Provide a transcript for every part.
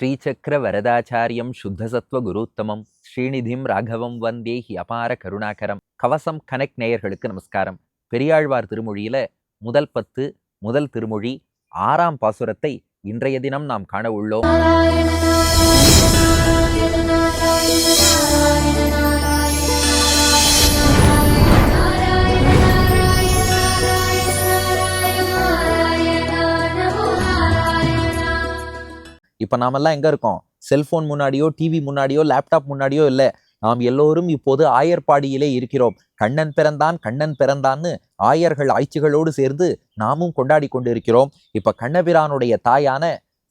ஸ்ரீசக்கர வரதாச்சாரியம் சுத்தசத்வ குருத்தமம். ஸ்ரீநிதிம் ராகவம் வந்தே he அபார கருணாகரம். கவசம் connect நேயர்களுக்கு நமஸ்காரம். பெரியாழ்வார் திருமொழியில முதல் பத்து முதல் திருமொழி ஆறாம் பாசுரத்தை இன்றைய தினம் நாம் காண உள்ளோம். இப்ப நாமெல்லாம் எங்க இருக்கோம்? செல்போன் முன்னாடியோ டிவி முன்னாடியோ லேப்டாப் முன்னாடியோ இல்ல. நாம் எல்லோரும் இப்போது ஆயர்பாடியிலே இருக்கிறோம். கண்ணன் பிறந்தான் கண்ணன் பிறந்தான்னு ஆயர்கள் ஆய்ச்சிகளோடு சேர்ந்து நாமும் கொண்டாடி கொண்டிருக்கிறோம். இப்ப கண்ணபிரானுடைய தாயான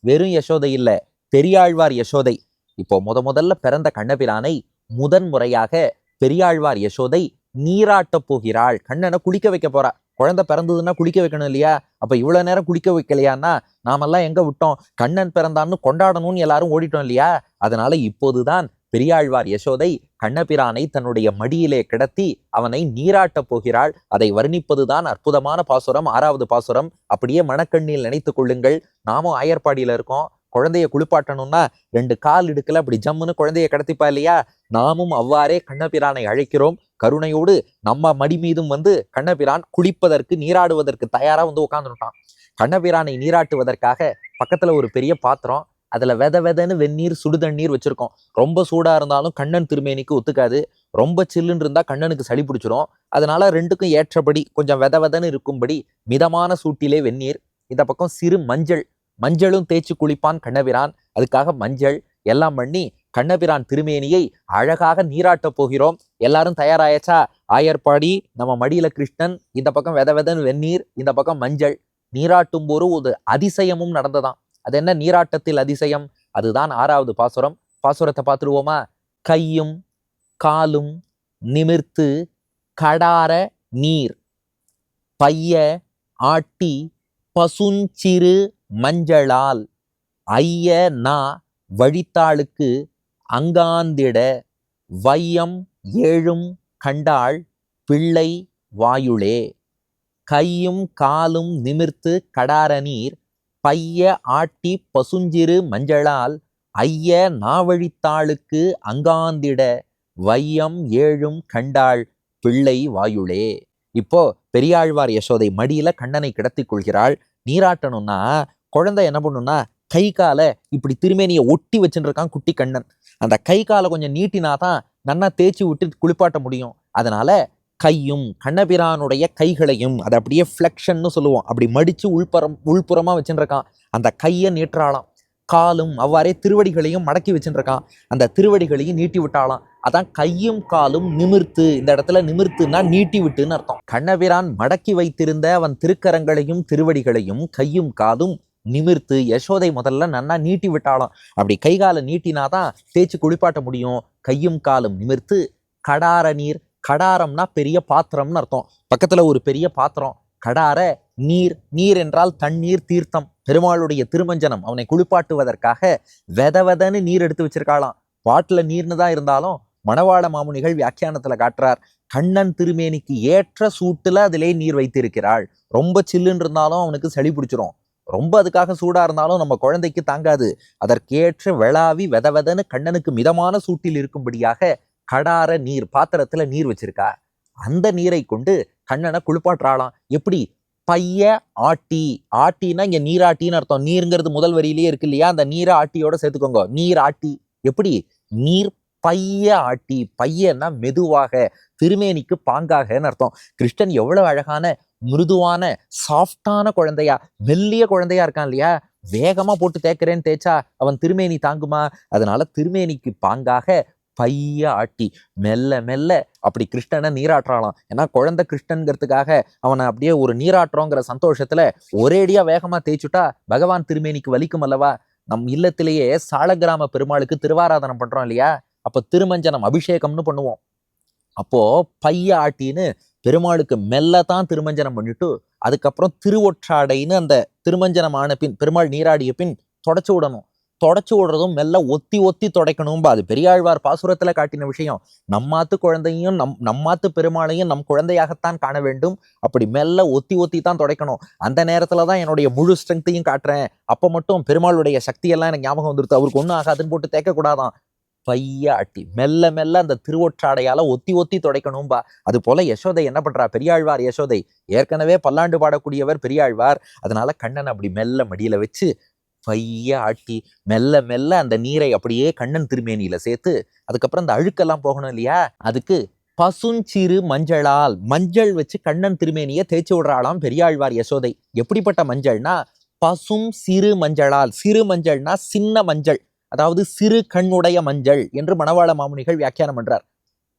வெறும் யசோதை இல்ல பெரியாழ்வார் யசோதை. இப்போ முத முதல்ல பிறந்த கண்ணபிரானை முதன் முறையாக பெரியாழ்வார் யசோதை நீராட்டப் போகிறாள். கண்ணனை குளிக்க வைக்க போறா. குழந்தை பிறந்ததுன்னா குளிக்க வைக்கணும் இல்லையா? அப்ப இவ்வளவு நேரம் குளிக்க வைக்கலையான்னா நாமெல்லாம் எங்க விட்டோம்? கண்ணன் பிறந்தான்னு கொண்டாடணும்னு எல்லாரும் ஓடிட்டோம் இல்லையா? அதனால இப்போதுதான் பெரியாழ்வார் யசோதை கண்ணபிரானை தன்னுடைய மடியிலே கிடத்தி அவனை நீராட்டப் போகிறாள். அதை வர்ணிப்பதுதான் அற்புதமான பாசுரம் ஆறாவது பாசுரம். அப்படியே மனக்கண்ணில் நினைத்து கொள்ளுங்கள். நாமும் ஆயர்பாடியில இருக்கோம். குழந்தைய குளிப்பாட்டணும்னா ரெண்டு கால் இடுக்கல அப்படி ஜம்முன்னு குழந்தைய கிடத்திப்பா இல்லையா? நாமும் அவ்வாறே கண்ணபிரானை அழைக்கிறோம். கருணையோடு நம்ம மடி மீதும் வந்து கண்ணபிரான் குளிப்பதற்கு நீராடுவதற்கு தயாரா வந்து உட்காந்துட்டான் கண்ணபிரானை நீராட்டுவதற்காக பக்கத்துல ஒரு பெரிய பாத்திரம் அதுல வெத வெதன்னு வெந்நீர் சுடுதண்ணீர் வச்சிருக்கோம். ரொம்ப சூடா இருந்தாலும் கண்ணன் திருமேனிக்கு ஒத்துக்காது. ரொம்ப சில்லுன்னு இருந்தா கண்ணனுக்கு சளி பிடிச்சிரும். அதனால ரெண்டுக்கும் ஏற்றபடி கொஞ்சம் வெத வெதன்னு இருக்கும்படி மிதமான சூட்டிலே வெந்நீர் இந்த பக்கம் சிறு மஞ்சள் மஞ்சளும் தேய்ச்சி குளிப்பான் கண்ணபிரான். அதுக்காக மஞ்சள் எல்லாம் பண்ணி கண்ணபிரான் திருமேனியை அழகாக நீராட்டப் போகிறோம். எல்லாரும் தயாராயாச்சா? ஆயர்பாடி நம்ம மடியில கிருஷ்ணன் இந்த பக்கம் வெத வெதன் வெந்நீர் இந்த பக்கம் மஞ்சள். நீராட்டும் போது ஒரு அதிசயமும் நடந்ததாம். அது என்ன நீராட்டத்தில் அதிசயம்? அதுதான் ஆறாவது பாசுரம். பாசுரத்தை பார்த்துருவோமா கையும் காலும் நிமிர்த்து கடார நீர். பைய ஆட்டி பசுஞ்சிறு மஞ்சளால். ஐய நா வழித்தாளுக்கு அங்காந்திட வையம் ஏழும் கண்டாள் பிள்ளை வாயுளே. கையும் காலும் நிமிர்த்து கடார நீர் பைய ஆட்டி பசுஞ்சிறு மஞ்சளால் ஐய நாவழித்தாளுக்கு அங்காந்திட வையம் ஏழும் கண்டாள் பிள்ளை வாயுளே. இப்போ பெரியாழ்வார் யசோதை மடியில கண்ணனை கிடத்திக் கொள்கிறாள். நீராட்டணும்னா குழந்தை என்ன பண்ணும்னா கை காலை இப்படி திருமேனியை ஒட்டி வச்சுட்டு இருக்கான் குட்டி கண்ணன். அந்த கை காலை கொஞ்சம் நீட்டினா தான் நன்னா தேய்ச்சி விட்டு குளிப்பாட்ட முடியும். அதனால கையும் கண்ணபிரானுடைய கைகளையும் அதை அப்படியே ஃப்ளெக்ஷன்னு சொல்லுவோம். அப்படி மடித்து உள்புறம் உள்புறமாக வச்சுருக்கான் அந்த கையை நீட்டுறாளாம். காலும் அவ்வாறே திருவடிகளையும் மடக்கி வச்சுருக்கான் அந்த திருவடிகளையும் நீட்டி விட்டாலாம் அதான் கையும் காலும் நிமிர்த்து இந்த இடத்துல நிமிர்த்துன்னா நீட்டி விட்டுன்னு அர்த்தம். கண்ணபிரான் மடக்கி வைத்திருந்த அவன் திருக்கரங்களையும் திருவடிகளையும் கையும் காலும் நிமிர்த்து யசோதை முதல்ல நன்னா நீட்டி விட்டாலும் அப்படி கை காலை நீட்டினாதான் தேய்ச்சி குளிப்பாட்ட முடியும். கையும் காலும் நிமிர்த்து கடார நீர் கடாரம்னா பெரிய பாத்திரம்னு அர்த்தம். பக்கத்துல ஒரு பெரிய பாத்திரம். கடார நீர் நீர் என்றால் தண்ணீர் தீர்த்தம். பெருமாளுடைய திருமஞ்சனம் அவனை குளிப்பாட்டுவதற்காக வெத வெதன்னு நீர் எடுத்து வச்சிருக்காளாம். பாட்டில் நீர்னு தான் இருந்தாலும் மணவாள மாமுனிகள் வியாக்கியானத்துல காட்டுறார். கண்ணன் திருமேனிக்கு ஏற்ற சூட்டுல அதிலே நீர் வைத்திருக்கிறாள். ரொம்ப சில்லுன்னு இருந்தாலும் அவனுக்கு சளி பிடிச்சிரும். ரொம்ப அதுக்காக சூடாக இருந்தாலும் நம்ம குழந்தைக்கு தாங்காது. அதற்கேற்ற விளாவி வெத வெதன்னு கண்ணனுக்கு மிதமான சூட்டில் இருக்கும்படியாக கடார நீர் பாத்திரத்தில் நீர் வச்சிருக்கா. அந்த நீரை கொண்டு கண்ணனை குளிப்பாட்டுறாளாம். எப்படி? பைய ஆட்டி. ஆட்டினா இங்கே நீராட்டின்னு அர்த்தம். நீருங்கிறது முதல் வரியிலேயே இருக்கு இல்லையா? அந்த நீரை ஆட்டியோட சேர்த்துக்கோங்க. நீர் ஆட்டி. எப்படி? நீர் பைய ஆட்டி. பையன்னா மெதுவாக திருமேனிக்கு பாங்காகன்னு அர்த்தம். கிருஷ்ணன் எவ்வளவு அழகான மிருதுவான சாஃப்டான குழந்தையா மெல்லிய குழந்தையா இருக்கான் இல்லையா? வேகமா போட்டு தேய்க்கிறேன்னு தேய்ச்சா அவன் திருமேனி தாங்குமா? அதனால திருமேனிக்கு பாங்காக பைய ஆட்டி மெல்ல மெல்ல அப்படி கிருஷ்ணனை நீராட்டுறாளாம். ஏன்னா குழந்தை கிருஷ்ணன்கிறதுக்காக அவனை அப்படியே ஒரு நீராட்டுறோங்கிற சந்தோஷத்துல ஒரேடியா வேகமா தேய்ச்சுட்டா பகவான் திருமேனிக்கு வலிக்கும் அல்லவா? நம் இல்லத்திலேயே சாலகிராம பெருமாளுக்கு திருவாராதனம் பண்றோம் இல்லையா? அப்ப திருமஞ்சனம் அபிஷேகம்னு பண்ணுவோம். அப்போ பைய ஆட்டின்னு பெருமாளுக்கு மெல்ல தான் திருமஞ்சனம் பண்ணிட்டு அதுக்கப்புறம் திருவொற்றாடைன்னு அந்த திருமஞ்சனம் ஆன பின் பெருமாள் நீராடிய பின் தொடச்சு விடணும். தொடச்சு விடுறதும் மெல்ல ஒத்தி ஒத்தி துடைக்கணும்பா. அது பெரியாழ்வார் பாசுரத்தில் காட்டின விஷயம். நம்மாத்து குழந்தையும் நம் நம்மாத்து பெருமாளையும் நம் குழந்தையாகத்தான் காண வேண்டும். அப்படி மெல்ல ஒத்தி ஒத்தி தான் துடைக்கணும். அந்த நேரத்தில் தான் என்னுடைய முழு ஸ்ட்ரென்த்தையும் காட்டுறேன். அப்போ மட்டும் பெருமாளுடைய சக்தியெல்லாம் எனக்கு ஞாபகம் வந்துருது. அவருக்கு ஒன்றும் ஆகாதுன்னு போட்டு தேக்க கூடாதான் பைய அட்டி. மெல்ல மெல்ல அந்த திருவொற்றாடையால ஒத்தி ஒத்தி துடைக்கணும்பா. அது போல யசோதை என்ன பண்றா? பெரியாழ்வார் யசோதை. ஏற்கனவே பல்லாண்டு பாடக்கூடியவர் பெரியாழ்வார். அதனால கண்ணன் அப்படி மெல்ல மடியில வச்சு பைய ஆட்டி மெல்ல மெல்ல அந்த நீரை அப்படியே கண்ணன் திருமேனியில சேர்த்து அதுக்கப்புறம் அந்த அழுக்கெல்லாம் போகணும் இல்லையா? அதுக்கு பசுஞ்சிறு மஞ்சளால் மஞ்சள் வச்சு கண்ணன் திருமேனியை தேய்ச்சி விடுறாளாம் பெரியாழ்வார் யசோதை. எப்படிப்பட்ட மஞ்சள்னா பசும் சிறு மஞ்சளால். சிறு மஞ்சள்னா சின்ன மஞ்சள். அதாவது சிறு கண்ணுடைய மஞ்சள் என்று மணவாள மாமுனிகள் வியாக்கியானம் பண்றார்.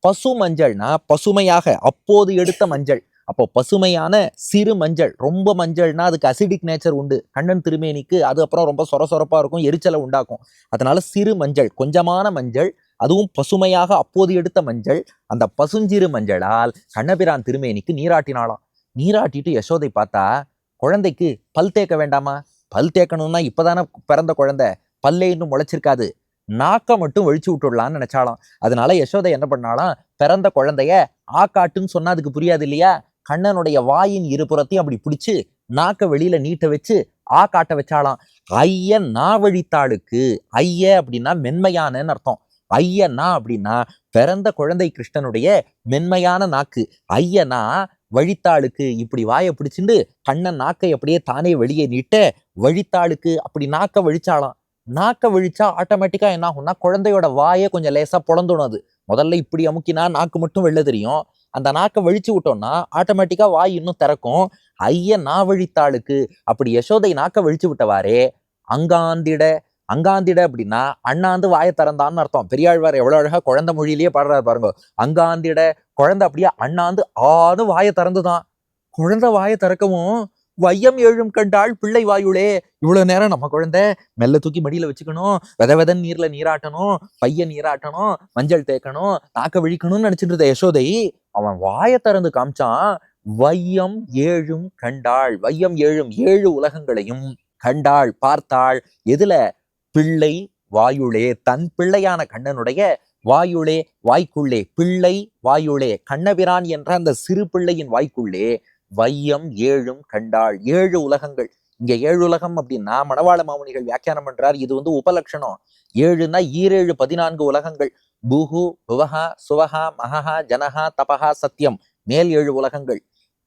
பசு மஞ்சள்னா பசுமையாக அப்போது எடுத்த மஞ்சள். அப்போ பசுமையான சிறு மஞ்சள் ரொம்ப மஞ்சள்னா அதுக்கு அசிடிக் நேச்சர் உண்டு. கண்ணன் திருமேனிக்கு அது அப்புறம் ரொம்ப சொர சொரப்பாக இருக்கும் எரிச்சலை உண்டாக்கும். அதனால சிறு மஞ்சள் கொஞ்சமான மஞ்சள் அதுவும் பசுமையாக அப்போது எடுத்த மஞ்சள் அந்த பசுஞ்சிறு மஞ்சளால் கண்ணபிரான் திருமேனிக்கு நீராட்டினாலாம் நீராட்டிட்டு யசோதை பார்த்தா குழந்தைக்கு பல் தேக்க வேண்டாமா? பல் தேக்கணும்னா இப்போதானே பிறந்த குழந்தை. பல்லே இன்னும் முளைச்சிருக்காது. நாக்க மட்டும் ஒழிச்சு விட்டுடலாம்னு நினைச்சாலாம் அதனால யசோதை என்ன பண்ணாலாம் பிறந்த குழந்தைய ஆக்காட்டுன்னு சொன்னா அதுக்கு புரியாது இல்லையா? கண்ணனுடைய வாயின் இருபுறத்தையும் அப்படி பிடிச்சு நாக்க வெளியில நீட்ட வச்சு ஆ காட்ட வச்சாலாம் ஐய நாவழித்தாளுக்கு ஐய அப்படின்னா மென்மையானன்னு அர்த்தம். ஐயனா அப்படின்னா பிறந்த குழந்தை கிருஷ்ணனுடைய மென்மையான நாக்கு. ஐயனா வழித்தாளுக்கு. இப்படி வாயை பிடிச்சிண்டு கண்ணன் நாக்கை அப்படியே தானே வெளியே நீட்ட வழித்தாளுக்கு. அப்படி நாக்க வழிச்சாலாம் நாக்கை விழிச்சா ஆட்டோமேட்டிக்காக என்ன ஆகும்னா குழந்தையோட வாயை கொஞ்சம் லேசாக பொழந்துடும் அது. முதல்ல இப்படி அமுக்கினா நாக்கு மட்டும் வெளில தெரியும். அந்த நாக்கை வழிச்சு விட்டோம்னா ஆட்டோமேட்டிக்காக வாய் இன்னும் திறக்கும். ஐய நா வழித்தாளுக்கு. அப்படி யசோதை நாக்கை வழிச்சு விட்டவாறே அங்காந்திட அங்காந்திட அப்படின்னா அண்ணாந்து வாயை திறந்தான்னு அர்த்தம். பெரியாழ்வார் எவ்வளோ அழகாக குழந்தை மொழியிலேயே பாடுறாரு பாருங்க. அங்காந்திட குழந்தை அப்படியே அண்ணாந்து ஆன்னு வாயை திறந்துதான். குழந்தை வாயை திறக்கவும் வையம் எழும் கண்டாள் பிள்ளை வாயுளே. இவ்வளவு நேரம் நம்ம குழந்தை மெல்ல தூக்கி மடியில வச்சுக்கணும். வித விதன் நீர்ல நீராட்டணும். பைய நீராட்டணும். மஞ்சள் தேய்க்கணும். தாக்க விழிக்கணும்னு நினைச்சிட்டு இருந்த யசோதை அவன் வாயை திறந்து காமிச்சான் வையம் ஏழும் கண்டாள். வையம் ஏழும் ஏழு உலகங்களையும் கண்டாள் பார்த்தாள். எதுல? பிள்ளை வாயுளே. தன் பிள்ளையான கண்ணனுடைய வாயுளே. வாய்க்குள்ளே பிள்ளை வாயுளே. கண்ணபிரான் என்ற அந்த சிறு பிள்ளையின் வாய்க்குள்ளே. வையம் ஏழும் கண்டாள். ஏழு உலகங்கள். இங்க ஏழு உலகம் அப்படின்னா மணவாள மாமுனிகள் வியாக்கியானம் பண்றார். இது வந்து உபலட்சணம் ஏழுன்னா ஈரேழு பதினான்கு உலகங்கள். புகு புவஹா சுவஹா மகஹா ஜனஹா தபஹா சத்தியம் மேல் ஏழு உலகங்கள்.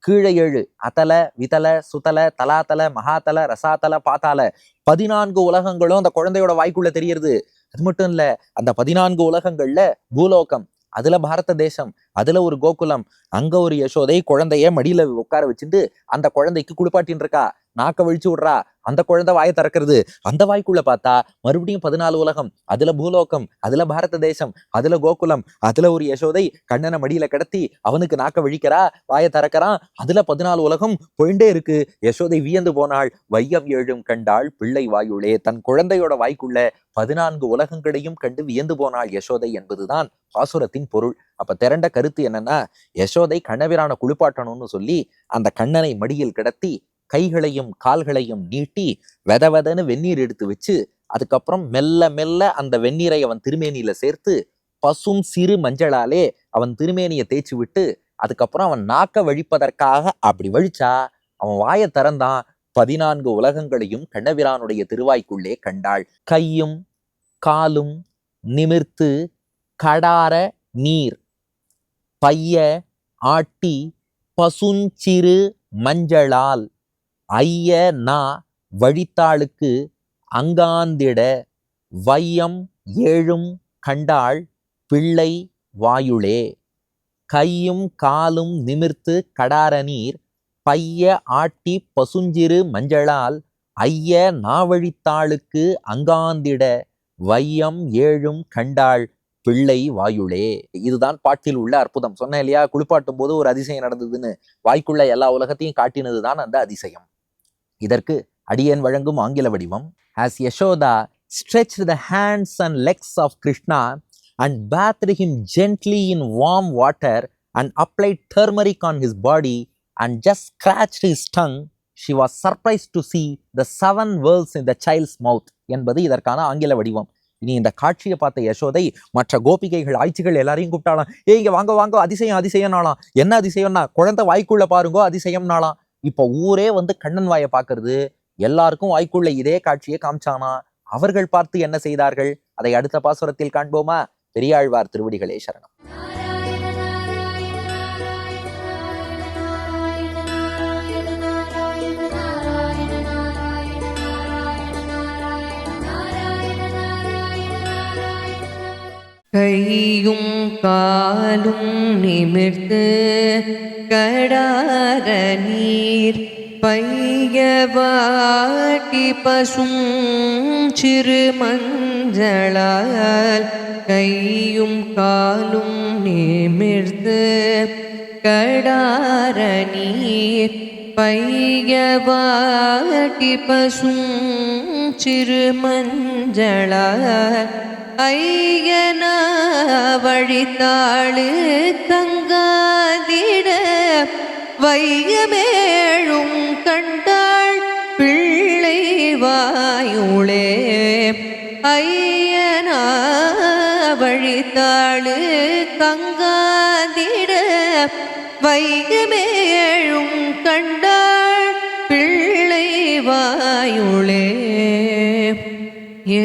கீழே ஏழு அதல விதல சுதல தலாதல மகாதல ரசாதல பாத்தால பதினான்கு உலகங்களும் அந்த குழந்தையோட வாய்க்குள்ள தெரியறது. அது மட்டும் இல்ல அந்த பதினான்கு உலகங்கள்ல பூலோகம். அதுல பாரத தேசம். அதுல ஒரு கோகுலம். அங்க ஒரு யசோதை குழந்தைய மடியில உட்கார வச்சுட்டு அந்த குழந்தைக்கு குளிப்பாட்டின்னு இருக்கா நாக்க வழிச்சு விடுறா. அந்த குழந்தை வாயை திறக்கிறது. அந்த வாய்க்குள்ள பார்த்தா மறுபடியும் பதினாலு உலகம். அதுல பூலோகம் அதுல பாரத தேசம் அதுல கோகுலம் அதுல ஒரு யசோதை கண்ணனை மடியில கிடத்தி அவனுக்கு நாக்க வழிக்கிறா வாயை திறக்கிறான். அதுல பதினாலு உலகம் போயிட்டே இருக்கு. யசோதை வியந்து போனாள். வையம் ஏழும் கண்டாள் பிள்ளை வாயுளே. தன் குழந்தையோட வாய்க்குள்ள பதினான்கு உலகங்களையும் கண்டு வியந்து போனாள் யசோதை என்பதுதான் பாசுரத்தின் பொருள். அப்ப திரண்ட கருத்து என்னன்னா யசோதை கண்ணபிரான குளிப்பாட்டணும்னு சொல்லி அந்த கண்ணனை மடியில் கிடத்தி கைகளையும் கால்களையும் நீட்டி வெத வெதன்னு வெந்நீர் எடுத்து வச்சு அதுக்கப்புறம் மெல்ல மெல்ல அந்த வெந்நீரை அவன் திருமேனியில சேர்த்து பசும் சிறு மஞ்சளாலே அவன் திருமேனியை தேய்ச்சி விட்டு அதுக்கப்புறம் அவன் நாக்க வழிப்பதற்காக அப்படி வழிச்சா அவன் வாயை திறந்தான் பதினான்கு உலகங்களையும் கண்ணவிரானுடைய திருவாய்க்குள்ளே கண்டாள். கையும் காலும் நிமிர்த்து கடார நீர் பைய ஆட்டி பசுஞ்சிறு மஞ்சளால் ஐய நா வழித்தாளுக்கு அங்காந்திட வையம் ஏழும் கண்டாள் பிள்ளை வாயுளே. கையும் காலும் நிமிர்த்து கடார நீர் பைய ஆட்டி பசுஞ்சிறு மஞ்சளால் ஐய நாவழித்தாளுக்கு அங்காந்திட வையம் ஏழும் கண்டாள் பிள்ளை வாயுளே. இதுதான் பாட்டில் உள்ள அற்புதம். சொன்னேன் இல்லையா? குளிப்பாட்டும் போது ஒரு அதிசயம் நடந்ததுன்னு. வாய்க்குள்ள எல்லா உலகத்தையும் காட்டினதுதான் அந்த அதிசயம். இதற்கு அடியேன் வழங்கும் ஆங்கில வடிவம். As Yashoda stretch the hands and legs of Krishna and bathed him gently in warm water and apply turmeric on his body and just scratched his tongue, she was surprise to see the seven worlds in the child's mouth என்பது இதற்கான ஆங்கில வடிவம். இனி இந்த காட்சியை பார்த்த யசோதை மற்ற கோபிகைகள் ஆய்ச்சிகள் எல்லாரையும் கூப்பிட்டாலாம் ஏய் இங்கே வாங்க வாங்க அதிசயம் அதிசயம்னாலாம் என்ன அதிசயம்னா குழந்தை வாய்க்குள்ள பாருங்கோ அதிசயம் நாளாம் இப்ப ஊரே வந்து கண்ணன் வாயை பார்க்கறது எல்லாருக்கும் வாய்க்குள்ள இதே காட்சியை காமிச்சானா? அவர்கள் பார்த்து என்ன செய்தார்கள்? அதை அடுத்த பாசுரத்தில் காண்போமா? பெரியாழ்வார் திருவடிகளே சரணம். கையும் காலும் நிமிர்ந்து கடார நீர் பையவாட்டி பசும் சிறு மஞ்சளால் கையும் காலும் நிமிர்ந்து கடார நீர் பையவாட்டி பசும் சிறு மஞ்சளால் ஐயன வழித்தாளு தங்காதிட வையமேழும் கண்டாள் பிள்ளை வாயுளே. ஐயன வழித்தாளு தங்காதிட கண்டாள் பிள்ளை வாயுளே ஏ